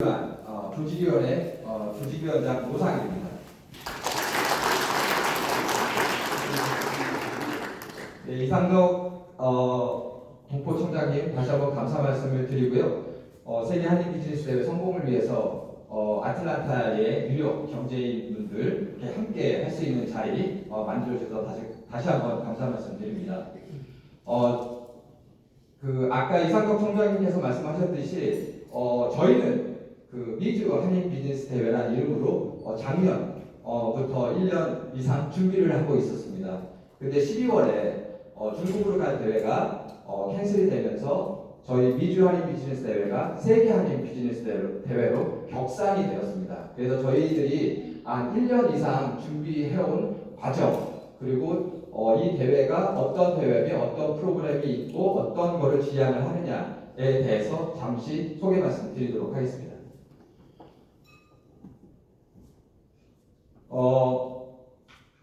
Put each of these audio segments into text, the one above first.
어, 조직위원회 어, 조직위원장 노상입니다. 네, 이상덕 어, 동포총장님 다시 한번 감사 말씀을 드리고요. 어, 세계 한인 비즈니스 대회 성공을 위해서 어, 아틀란타의 뉴욕 경제인분들 함께 할 수 있는 자리 어, 만들어 주셔서 다시 다시 한번 감사 말씀드립니다. 어, 그 아까 이상덕 총장님께서 말씀하셨듯이 어, 저희는 그 미주 한인 비즈니스 대회라는 이름으로 어, 작년부터 1년 이상 준비를 하고 있었습니다. 근데 12월에 어, 중국으로 간 대회가 어, 캔슬이 되면서 저희 미주 한인 비즈니스 대회가 세계 한인 비즈니스 대회로, 대회로 격상이 되었습니다. 그래서 저희들이 한 1년 이상 준비해온 과정 그리고 어, 이 대회가 어떤 대회며 어떤 프로그램이 있고 어떤 거를 지향을 하느냐에 대해서 잠시 소개 말씀드리도록 하겠습니다. 어,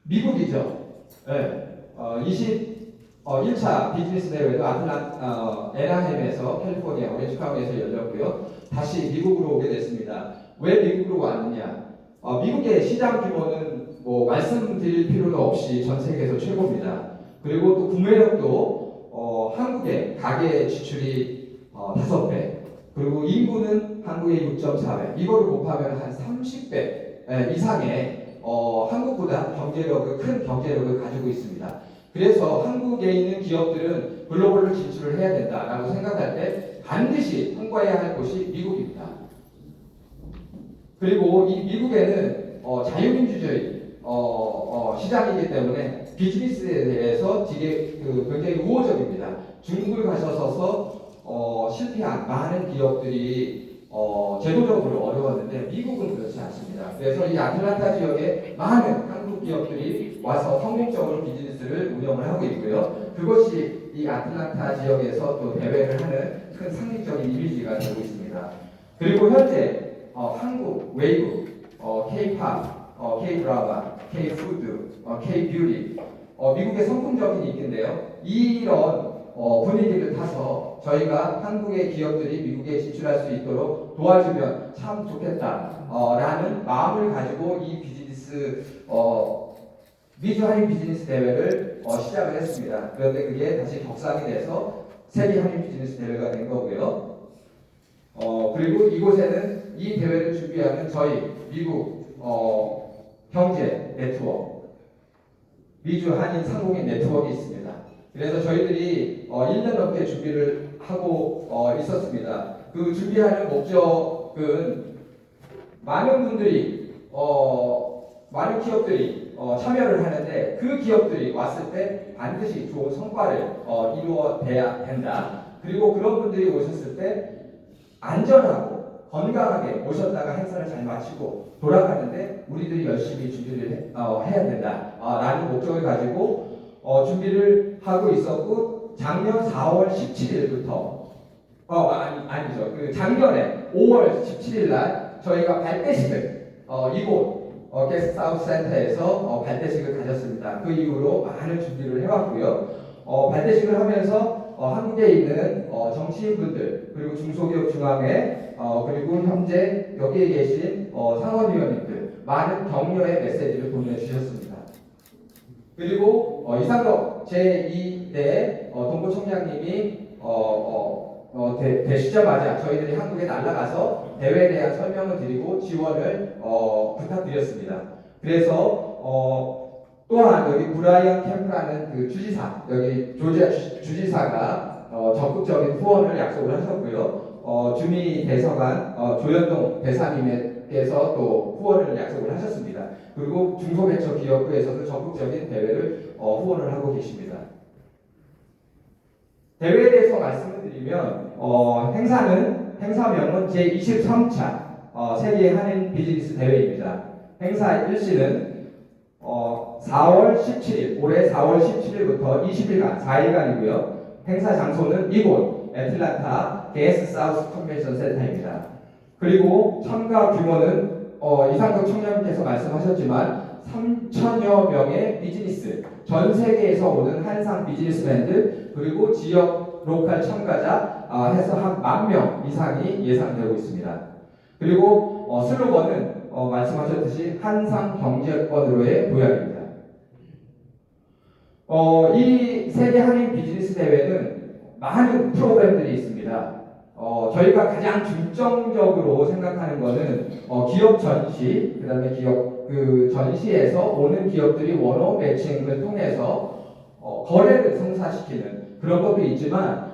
미국이죠. 네. 어, 20, 어, 1차 비즈니스 대회도 아틀란, 어, 에나햄에서 캘리포니아 오렌지 카운티에서 열렸고요. 다시 미국으로 오게 됐습니다. 왜 미국으로 왔느냐? 어, 미국의 시장 규모는 뭐 말씀드릴 필요도 없이 전 세계에서 최고입니다. 그리고 또 구매력도 어, 한국의 가계 지출이 어, 5배, 그리고 인구는 한국의 6.4배, 이거를 곱하면 한 30배 이상의 어, 한국보다 경제력을 큰 경제력을 가지고 있습니다. 그래서 한국에 있는 기업들은 글로벌로 진출을 해야 된다라고 생각할 때 반드시 통과해야 할 곳이 미국입니다. 그리고 이 미국에는 어, 자유민주주의 어, 어, 시장이기 때문에 비즈니스에 대해서 되게 그, 굉장히 우호적입니다. 중국을 가셔서 어, 실패한 많은 기업들이 어, 제도적으로 어려웠는데 미국은 그렇지 않습니다. 그래서 이 아틀란타 지역에 많은 한국 기업들이 와서 성공적으로 비즈니스를 운영을 하고 있고요. 그것이 이 아틀란타 지역에서 또 대회를 하는 큰 상징적인 이미지가 되고 있습니다. 그리고 현재 어, 한국, 외국, 어, K-팝, 어, K-드라마, K-푸드, 어, K-뷰티, 어, 미국의 선풍적인 인기인데요. 이런 어, 분위기를 타서 저희가 한국의 기업들이 미국에 진출할 수 있도록 도와주면 참 좋겠다라는 마음을 가지고 이 비즈니스 어, 미주 한인 비즈니스 대회를 어, 시작을 했습니다. 그런데 그게 다시 격상이 돼서 세계 한인 비즈니스 대회가 된 거고요. 어, 그리고 이곳에는 이 대회를 준비하는 저희 미국 어, 경제 네트워크, 미주 한인 상공인 네트워크가 있습니다. 그래서 저희들이 어, 1년 넘게 준비를 하고 어, 있었습니다. 그 준비하는 목적은 많은 분들이 어, 많은 기업들이 어, 참여를 하는데 그 기업들이 왔을 때 반드시 좋은 성과를 어, 이루어내야 된다. 그리고 그런 분들이 오셨을 때 안전하고 건강하게 오셨다가 행사를 잘 마치고 돌아가는데 우리들이 열심히 준비를 해, 어, 해야 된다라는 목적을 가지고 어, 준비를 하고 있었고 작년 4월 17일부터 어 아니 아니죠 그 작년에 5월 17일 날 저희가 발대식을 어, 이곳 어, 게스트하우스 센터에서 어, 발대식을 가졌습니다. 그 이후로 많은 준비를 해왔고요. 어, 발대식을 하면서 어, 한국에 있는 어, 정치인분들 그리고 중소기업 중앙회 어, 그리고 현재 여기에 계신 어, 상원위원님들 많은 격려의 메시지를 보내주셨습니다. 그리고 어, 이상덕 제2대 어, 동부총장님이 어, 어, 어, 되, 되시자마자 저희들이 한국에 날아가서 대회에 대한 설명을 드리고 지원을 어, 부탁드렸습니다. 그래서 어, 또한 여기 브라이언 캠프라는 그 주지사 여기 조지아 주, 주지사가 어, 적극적인 후원을 약속을 하셨고요. 어, 주미 대서관 어, 조현동 대사님께서 또 후원을 약속을 하셨습니다. 그리고 중소벤처기업부에서도 적극적인 대회를 어, 후원을 하고 계십니다. 대회에 대해서 말씀을 드리면 어, 행사는 행사명은 제23차 어, 세계 한인 비즈니스 대회입니다. 행사 일시는 어, 4월 17일 올해 4월 17일부터 20일간 4일간이고요. 행사 장소는 이곳 애틀란타 게스 사우스 컨벤션 센터입니다. 그리고 참가 규모는 어, 이상덕 청장님께서 말씀하셨지만 3천여 명의 비즈니스 전 세계에서 오는 한상 비즈니스맨들 그리고 지역 로컬 참가자 아, 해서 한 만 명 이상이 예상되고 있습니다. 그리고 어, 슬로건은 어, 말씀하셨듯이 한상 경제권으로의 도약입니다. 어, 이 세계 한인 비즈니스 대회는 많은 프로그램들이 있습니다. 어, 저희가 가장 중점적으로 생각하는 것은 어, 기업 전시, 그 다음에 기업 그 전시에서 오는 기업들이 원호 매칭을 통해서 어, 거래를 성사시키는 그런 것도 있지만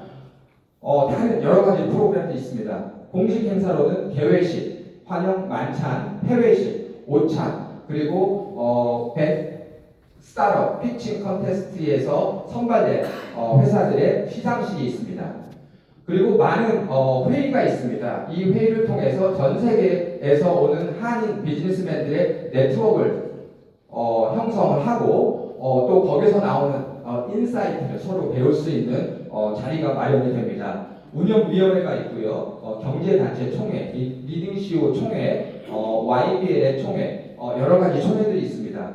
어, 다른 여러 가지 프로그램도 있습니다. 공식 행사로는 개회식, 환영 만찬, 폐회식, 오찬, 그리고 어, 배- 스타트업 피칭 컨테스트에서 선발된 어, 회사들의 시상식이 있습니다. 그리고 많은 어, 회의가 있습니다. 이 회의를 통해서 전 세계에서 오는 한인 비즈니스맨들의 네트워크를 어, 형성을 하고 어, 또 거기서 나오는 어, 인사이트를 서로 배울 수 있는 어, 자리가 마련이 됩니다. 운영위원회가 있고요. 어, 경제단체 총회, 이 리딩 CEO 총회, 어, YBL의 총회, 어, 여러 가지 총회들이 있습니다.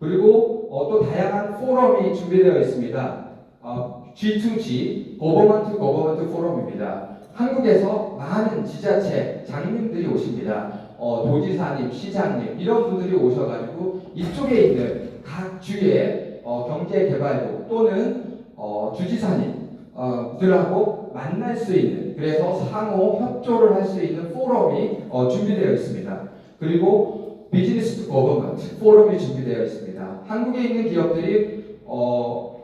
그리고 어, 또 다양한 포럼이 준비되어 있습니다. 어, G2G, 거버먼트 거버먼트 포럼입니다. 한국에서 많은 지자체 장님들이 오십니다. 어, 도지사님, 시장님 이런 분들이 오셔가지고 이쪽에 있는 각 주의 어, 경제개발부 또는 어, 주지사님 어, 들하고 만날 수 있는 그래서 상호 협조를 할 수 있는 포럼이 어, 준비되어 있습니다. 그리고 비즈니스 투 거버먼트 포럼이 준비되어 있습니다. 한국에 있는 기업들이 어,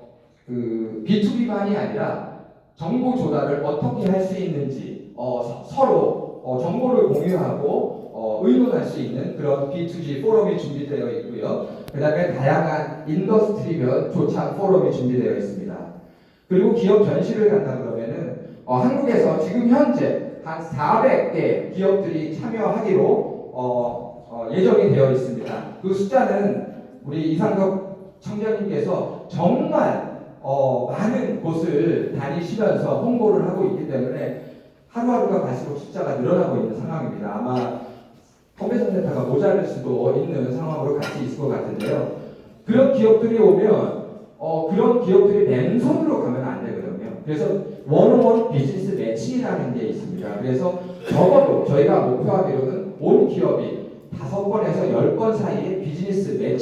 그 B2B만이 아니라 정보 조달을 어떻게 할 수 있는지 어, 서- 서로 어, 정보를 공유하고 어, 의논할 수 있는 그런 B2G 포럼이 준비되어 있고요. 그 다음에 다양한 인더스트리별 조창 포럼이 준비되어 있습니다. 그리고 기업 전시를 간다 그러면은 어, 한국에서 지금 현재 한 400개 기업들이 참여하기로 어, 어, 예정이 되어 있습니다. 그 숫자는 우리 이상덕 청장님께서 정말 어, 많은 곳을 다니시면서 홍보를 하고 있기 때문에 하루하루가 갈수록 숫자가 늘어나고 있는 상황입니다. 아마 컨벤션 센터가 모자랄 수도 있는 상황으로 같이 있을 것 같은데요. 그런 기업들이 오면 어, 그런 기업들이 맨손으로 가면 안 되거든요. 그래서 원어원 비즈니스 매칭이라는 게 있습니다. 그래서 적어도 저희가 목표하기로는 온 기업이 다섯 번에서 열 번 사이에 비즈니스 매칭